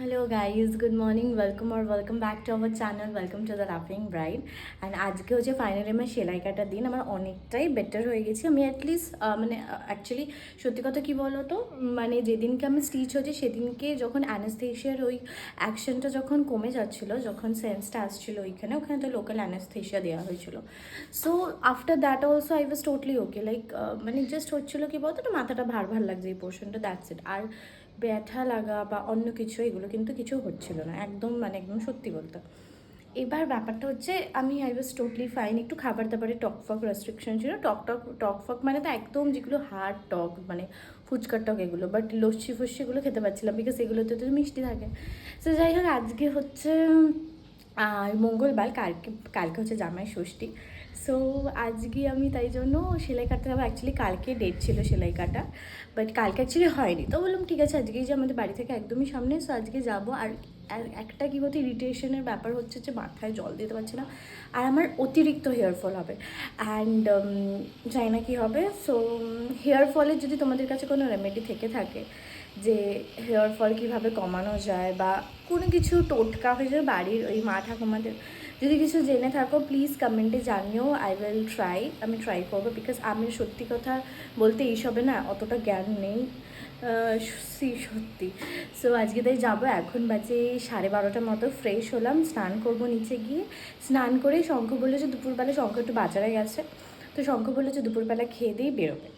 Hello guys good morning welcome R welcome back to our channel welcome to the লাফিং bride and আজকে হচ্ছে finally আমার সেলাই কাটার দিন। আমার অনেকটাই বেটার হয়ে গেছি। আমি অ্যাটলিস্ট মানে অ্যাকচুয়ালি সত্যি কথা কী বলো তো মানে যেদিনকে আমি স্টিচ হচ্ছে সেদিনকে যখন অ্যানাস্থেশিয়ার ওই অ্যাকশনটা যখন কমে যাচ্ছিল, যখন সেন্সটা আসছিল ওইখানে, ওখানে তো লোকাল অ্যানাস্থেশিয়া দেওয়া হয়েছিল। So after that also I was totally okay like মানে জাস্ট হচ্ছিল কি বলতো? মাথাটা ভার ভার লাগছে, এই পোর্শনটা দ্যাটস ইট আর ব্যথা লাগা বা অন্য কিছু, এগুলো কিন্তু কিছু হচ্ছিল না। একদম মানে একদম সত্যি বলতে। এবার ব্যাপারটা হচ্ছে, আমি আই ওয়াজ টোটলি ফাইন একটু খাবার দাবারে টক ফক রেস্ট্রিকশন ছিল। টক টক টক ফক মানে তো একদম যেগুলো হার্ড টক মানে ফুচকার টক এগুলো বাট লস্যি ফস্যিগুলো খেতে পারছিলাম বিকজ এগুলোতে তো মিষ্টি থাকে। তো যাই হোক, আজকে হচ্ছে মঙ্গলবার, কালকে কালকে হচ্ছে জামাই ষষ্ঠী। সো আজকে আমি তাই জন্য সেলাই কাটতে যাব। অ্যাকচুয়ালি কালকে ডেট ছিল সেলাই কাটা বাট কালকে অ্যাকচুয়ালি হয়নি। তো বললাম, ঠিক আছে, আজকেই যে আমাদের বাড়ি থেকে একদমই সামনে সো আজকে যাব। আর একটা কী বলতো ইরিটেশনের ব্যাপার হচ্ছে যে মাথায় জল দিতে পারছি না, আর আমার অতিরিক্ত হেয়ার ফল হবে। অ্যান্ড জানি না কী হবে। সো হেয়ার ফলের যদি তোমাদের কাছে কোনো রেমেডি থেকে থাকে, যে হেয়ার ফল কীভাবে কমানো যায় বা কোনো কিছু টোটকা হয়ে যায়, বাড়ির ওই মা ঠাকুমাদের যদি কিছু জেনে থাকো প্লিজ কমেন্টে জানিও আই উইল ট্রাই আমি ট্রাই করব বিকজ আমি সত্যি কথা বলতে এইসবে না অতটা জ্ঞান নেই সি- সত্যি সো আজকে তাই যাব, এখন বাজে সাড়ে বারোটার মতো ফ্রেশ হলাম, স্নান করব নিচে গিয়ে। স্নান করে শঙ্খ বলল যে দুপুরবেলা, শঙ্খ একটু বাজারে গেছে, তো শঙ্খ বলল যে দুপুরবেলা খেয়ে দিয়েই বেরোবে।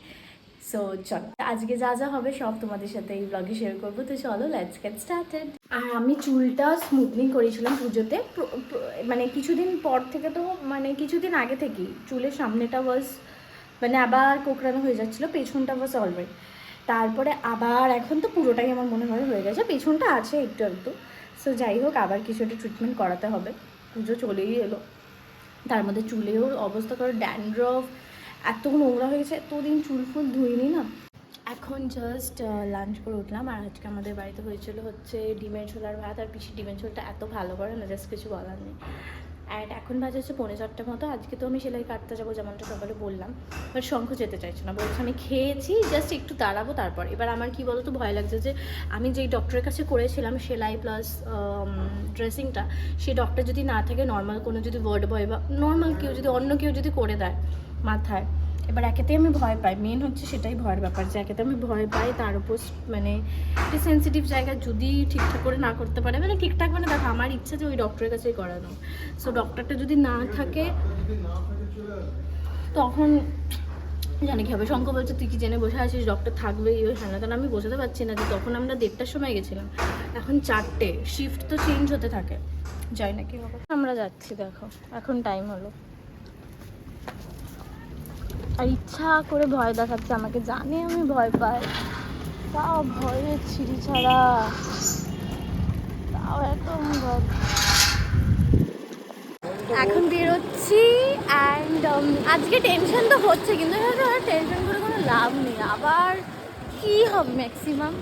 সো চলো, আজকে যা যা হবে সব তোমাদের সাথে এই ব্লগে শেয়ার করব। তো চলো লেটস গেট স্টার্টেড আর আমি চুলটা স্মুথনিং করেছিলাম পুজোতে। মানে কিছুদিন পর থেকে তো মানে কিছুদিন আগে থেকেই চুলের সামনেটা ওয়াজ মানে আবার কোকড়ানো হয়ে যাচ্ছিল, পেছনটা ওয়াজ অলরেডি তারপরে আবার এখন তো পুরোটাই আমার মনে হয় হয়ে গেছে, পেছনটা আছে একটু একটু সো যাই হোক, আবার কিছু একটা ট্রিটমেন্ট করাতে হবে। পুজো চলেই এলো। তার মধ্যে চুলেও অবস্থা করে ড্যান্ড্রফ এত নোংরা হয়ে গেছে, এতদিন চুল ফুল ধুইনি না। এখন জাস্ট লাঞ্চ করে উঠলাম আর আজকে আমাদের বাড়িতে হয়েছিল হচ্ছে ডিমের ঝোলার ভাত। আর পিসি ডিমের ঝোলটা এত ভালো করে না জাস্ট কিছু বলার নেই। অ্যান্ড এখন বাজে হচ্ছে পৌনে চারটে মতো। আজকে তো আমি সেলাই কাটতে যাব যেমনটা সকালে বললাম। বাট শঙ্খ যেতে চাইছে না। বলছে আমি খেয়েছি জাস্ট একটু দাঁড়াবো তারপর। এবার আমার কি বলতো, ভয় লাগছে যে আমি যেই ডক্টরের কাছে করেছিলাম সেলাই প্লাস ড্রেসিংটা সেই ডক্টর যদি না থাকে নর্মাল কোনো যদি ওয়ার্ড বয় বা নর্মাল কেউ যদি, অন্য কেউ যদি করে দেয় মাথায় এবার একেতে আমি ভয় পাই। মেন হচ্ছে সেটাই ভয়ের ব্যাপার যে একেতে আমি ভয় পাই, তার উপর মানে একটু সেন্সিটিভ জায়গা যদি ঠিকঠাক করে না করতে পারে মানে ঠিকঠাক মানে দেখো আমার ইচ্ছা যে ওই ডক্টরের কাছেই করানো। সো ডক্টরটা যদি না থাকে, তখন জানি কি হবে শঙ্খ বলছে, তুই কি জেনে বসে আছিস? ডক্টর থাকবে এই হ্যাঁ না আমি বোঝাতে পারছি না যে তখন আমরা দেড়টার সময় গেছিলাম। এখন চারটে শিফট তো চেঞ্জ হতে থাকে। যাই না কি হবে। আমরা যাচ্ছি, দেখো, এখন টাইম হলো। আর ইচ্ছা করে ভয় দেখাচ্ছে, আমাকে জানে আমি ভয় পাই। তাও ভয়ে ছিঁড়ি ছাড়া। তাও একদম ভয়। এখন বেরোচ্ছি অ্যান্ড আজকে টেনশন তো হচ্ছে, কিন্তু টেনশন করে কোনো লাভ নেই। আবার কি হবে ম্যাক্সিমাম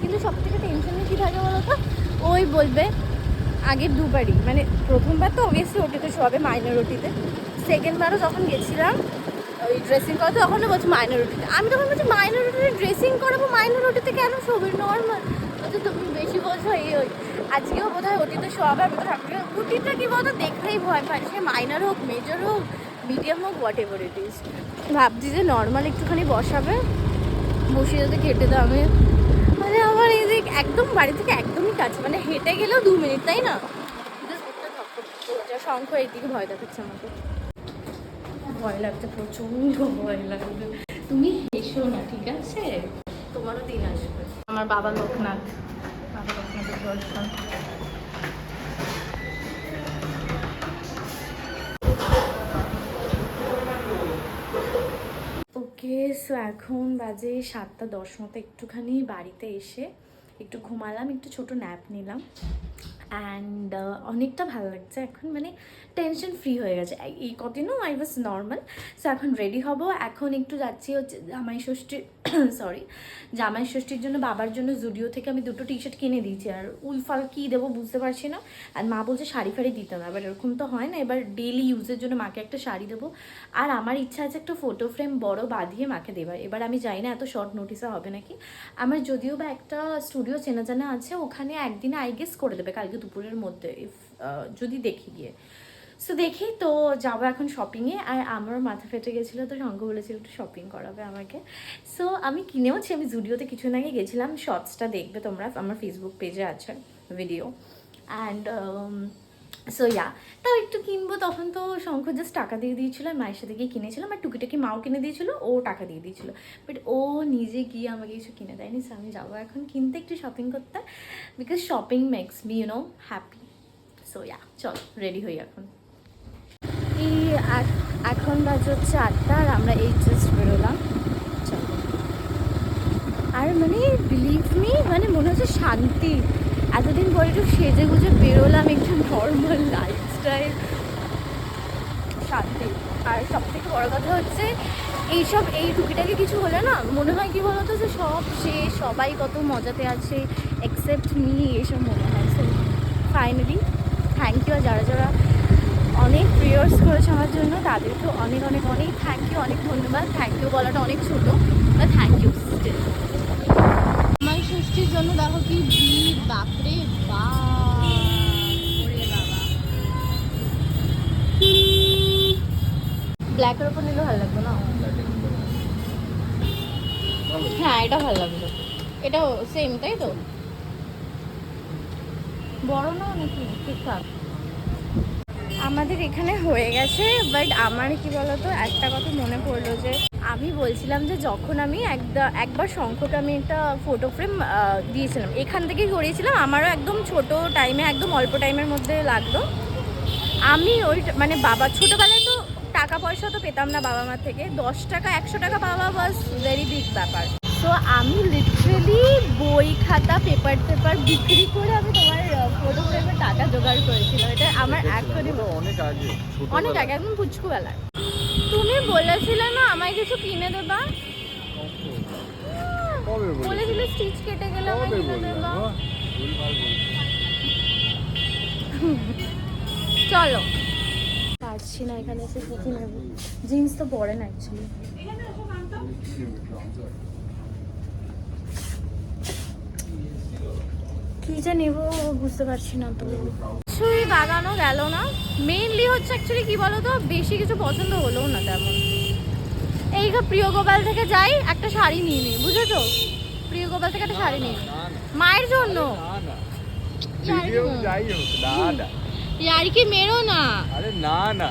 কিন্তু সব থেকে টেনশনে কী থাকে বলো তো ওই বলবে আগের দুবারই মানে প্রথমবার তো অবভিয়াসলি ওটিতে শোয়াবে মাইনর ওটিতে সেকেন্ডবারও যখন গেছিলাম ওই ড্রেসিং করাতে তখনও বলছে মাইনর ওটিতে আমি তখন বলছি মাইনর ওটিতে ড্রেসিং করাবো মাইনর ওটিতে কেন শোবে নর্মাল বলছে তুমি বেশি বোঝো এই ওই। আজকেও বোধ হয় ওটিতে শোয়াবে আমি তো ঠাকুরের ওটিটা কি বলতো দেখলেই ভয় পাই সে মাইনর হোক মেজর হোক মিডিয়াম হোক হোয়াট এভার ইট ইজ ভাবছি যে নর্মাল একটুখানি বসাবে। বসিয়ে যাতে কেটে দাও আমি মানে আমার এই যে একদম বাড়ি থেকে একদমই কাছে মানে হেঁটে গেলেও দু মিনিট তাই না? শঙ্খ এইদিকে ভয় দেখাচ্ছে আমাকে। ভয় লাগছে প্রচণ্ড ভয় লাগবে তুমি হেসো না ঠিক আছে? তোমারও দিন আসবে। আমার বাবা লোকনাথ। বাবা লোকনাথের দর্শন। ওকে সো এখন বাজে সাতটা দশ মতো একটুখানি বাড়িতে এসে একটু ঘুমালাম, একটু ছোট ন্যাপ নিলাম অ্যান্ড অনেকটা ভালো লাগছে। এখন মানে টেনশন ফ্রি হয়ে গেছে। এই- কদিনও আই ওয়াজ নর্মাল সো এখন রেডি হব। এখন একটু যাচ্ছি হচ্ছে জামাই ষষ্ঠীর সরি জামাই ষষ্ঠীর জন্য বাবার জন্য জুডিও থেকে আমি দুটো টি শার্ট কিনে দিয়েছি। আর উলফাল কী দেবো বুঝতে পারছি না। আর মা বলছে শাড়ি ফাড়ি দিতে না এবার এরকম তো হয় না। এবার ডেলি ইউজের জন্য মাকে একটা শাড়ি দেবো। আর আমার ইচ্ছা আছে একটা ফটো ফ্রেম বড় বাঁধিয়ে মাকে দেবার। এবার আমি জানি না এত শর্ট নোটিসে হবে নাকি? আমার যদিও বা একটা স্টুডিও চেনা জানা আছে ওখানে একদিনে আই গেস করে দেবে কালকে দুপুরের মধ্যে আহ, যদি দেখি গিয়ে। সো দেখি তো যাব এখন শপিংয়ে আর আমার মাথা ফেটে গেছিল তো শঙ্খ বলেছিল একটু শপিং করাবে আমাকে। সো আমি কিনেওছি, আমি জুডিওতে কিছুদিন আগে গেছিলাম শর্টসটা দেখবে তোমরা, আমার ফেসবুক পেজে আছে ভিডিও অ্যান্ড সো ইয়া তাও একটু কিনবো, তখন তো শঙ্খ জাস্ট টাকা দিয়ে দিয়েছিলো আর মায়ের সাথে গিয়ে কিনেছিলাম, আর টুকিটাকি মাও কিনে দিয়েছিল, ও টাকা দিয়ে দিয়েছিল। বাট ও নিজে গিয়ে আমাকে কিছু কিনে দেয়নি সো আমি যাব এখন কিনতে একটু শপিং করতে because shopping makes me you know happy so yeah চল রেডি হই এখন। এই এখন বাজে হচ্ছে আটটা আর আমরা এই জাস্ট বেরোলাম। আর মানে বিলিভ মি মানে মনে হচ্ছে শান্তি। এতদিন পরে একটু সেজে গুজে বেরোলাম একটু নর্মাল লাইফস্টাইল শান্তি। আর সব থেকে বড় কথা হচ্ছে, এইসব, এই টুকিটাকি কিছু হলে না, মনে হয় কি বলতো যে সব সে সবাই কত মজাতে আছে এক্সেপ্ট মি এইসব মনে হয়। ফাইনালি থ্যাংক ইউ আর যারা যারা অনেক প্রিয়ার্স করেছে আমার জন্য। তাদেরকেও অনেক অনেক অনেক থ্যাংক ইউ অনেক ধন্যবাদ। থ্যাংক ইউ বলাটা অনেক ছোটো বা থ্যাংক ইউ স্টিল আমার ষষ্ঠীর জন্য দেখো কি ভিড় বাপরে বাবা ব্ল্যাকের ওপর নিলে ভালো লাগবে না? হ্যাঁ এটা ভালো লাগবে। এটাও সেম তাই তো? বড় না নাকি? ঠিকঠাক। আমাদের এখানে হয়ে গেছে বাট আমার কি বলতো, একটা কথা মনে পড়ল যে আমি বলছিলাম যে যখন আমি একদা, একবার শঙ্খকে আমি একটা ফটো ফ্রেম দিয়েছিলাম, এখান থেকেই করিয়েছিলাম, আমারও একদম ছোট টাইমে একদম অল্প টাইমের মধ্যে লাগল। আমি ওই মানে বাবা, ছোটোবেলায় তো টাকা পয়সা তো পেতাম না বাবা মার থেকে, দশ টাকা, একশো টাকা পাওয়া বাস ভেরি বিগ ব্যাপার। তো আমি লিটারেলি বই খাতা পেপার পেপার বিক্রি করে আমি তোমার ফটো ফ্রেমের টাকা জোগাড় করেছিলাম। এটা আমার এখনই অনেক আগে অনেক আগে একদম পুচকুবেলায়। তুমি বলেছিলে না আমায় কিছু কিনে দেবা? বলেছিলে? স্টিচ কেটে গেলে আমায় কিনে দেবা। চলো। পারছি না এখানে এসে নেব। জিন্স তো পরে না অ্যাকচুয়ালি যে নেব বুঝতে পারছি না তো। কিছুই বাগানো গেল না। মেইনলি হচ্ছে অ্যাকচুয়ালি কি বলো তো বেশি কিছু পছন্দ হলো না তেমন। এই প্রিয় গোপাল থেকে যাই একটা শাড়ি নিয়ে নিই বুঝেছ? প্রিয় গোপাল থেকে একটা শাড়ি নিয়ে মায়ের জন্য। না, না। যাই হোক। না, না। আর কি মেরো না। আরে না না।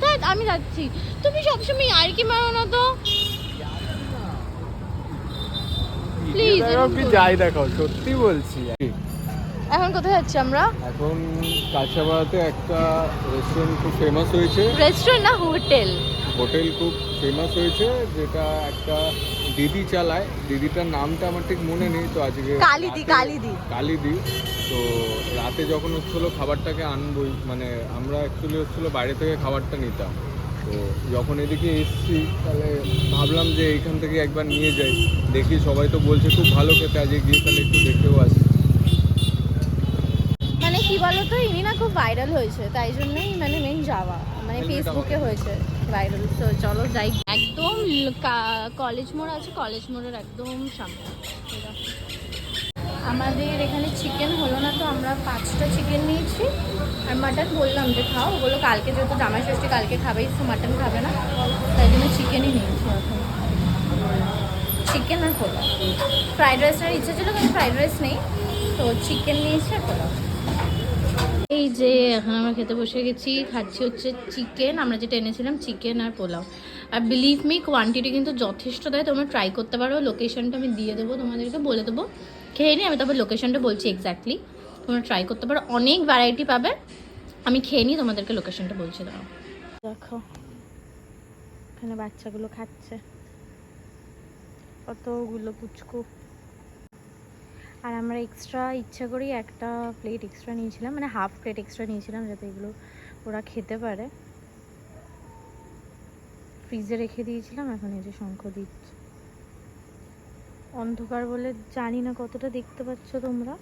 ধ্যাৎ, আমি যাচ্ছি। তুমি সবসময় আর কি মারো না তো। করো। যাই দেখো সত্যি বলছি এখন কোথায় যাচ্ছি আমরা? এখন কাছাপাড়াতে একটা রেস্টুরেন্ট খুব ফেমাস হয়েছে। রেস্টুরেন্ট না হোটেল হোটেল খুব ফেমাস হয়েছে যেটা একটা দিদি চালায়। দিদিটার নামটা আমার ঠিক মনে নেই তো আজকে কালিদি, কালিদি। কালিদি। তো রাতে যখন হচ্ছিল খাবারটাকে আনবই মানে আমরা অ্যাকচুয়ালি হচ্ছিল বাইরে থেকে খাবারটা নিতাম। তো যখন এদিকে এসছি তাহলে ভাবলাম যে এইখান থেকে একবার নিয়ে যাই। দেখি সবাই তো বলছে খুব ভালো খেতে আজকে গিয়ে তাহলে একটু দেখেও আসি। বলতো ইনি না খুব ভাইরাল হয়েছে তাই জন্যই মানে মেন যাওয়া মানে ফেসবুকে হয়েছে। ভাইরাল তো চলো যাই। একদম কলেজ মোড় আছে কলেজ মোড়ের একদম সামনে। আমাদের এখানে চিকেন হলো না তো আমরা পাঁচটা চিকেন নিয়েছি। আর মাটন বললাম যে খাও ওগুলো কালকে যেহেতু জামাই ষষ্ঠী কালকে খাবেই তো মাটন খাবে না। তাই জন্য চিকেনই নিয়েছি এখন। চিকেন আর পোলাও। ফ্রাইড রাইসের ইচ্ছে ছিল কিন্তু ফ্রাইড রাইস নেই। তো চিকেন নিয়েছি আর পোলাও। এই যে এখন আমরা খেতে বসে গেছি, খাচ্ছি হচ্ছে চিকেন আমরা যেটা এনেছিলাম চিকেন আর পোলাও। আর বিলিভ মি কোয়ান্টিটি কিন্তু যথেষ্ট দেয়, তোমরা ট্রাই করতে পারো লোকেশনটা আমি দিয়ে দেবো, তোমাদেরকে বলে দেবো। খেয়ে নিই আমি তারপর লোকেশনটা বলছি এক্স্যাক্টলি তোমরা ট্রাই করতে পারো, অনেক ভ্যারাইটি পাবে। আমি খেয়ে নিই তোমাদেরকে লোকেশনটা বলছি দাও দেখো, এখানে বাচ্চাগুলো খাচ্ছে। কতগুলো পুচকু। আর আমরা এক্সট্রা ইচ্ছা করেই একটা প্লেট এক্সট্রা নিয়েছিলাম মানে হাফ প্লেট এক্সট্রা নিয়েছিলাম যাতে এগুলো ওরা খেতে পারে। ফ্রিজে রেখে দিয়েছিলাম, এখন এই যে শঙ্খ দিচ্ছে। অন্ধকার বলে জানি না কতটা দেখতে পাচ্ছ তোমরা।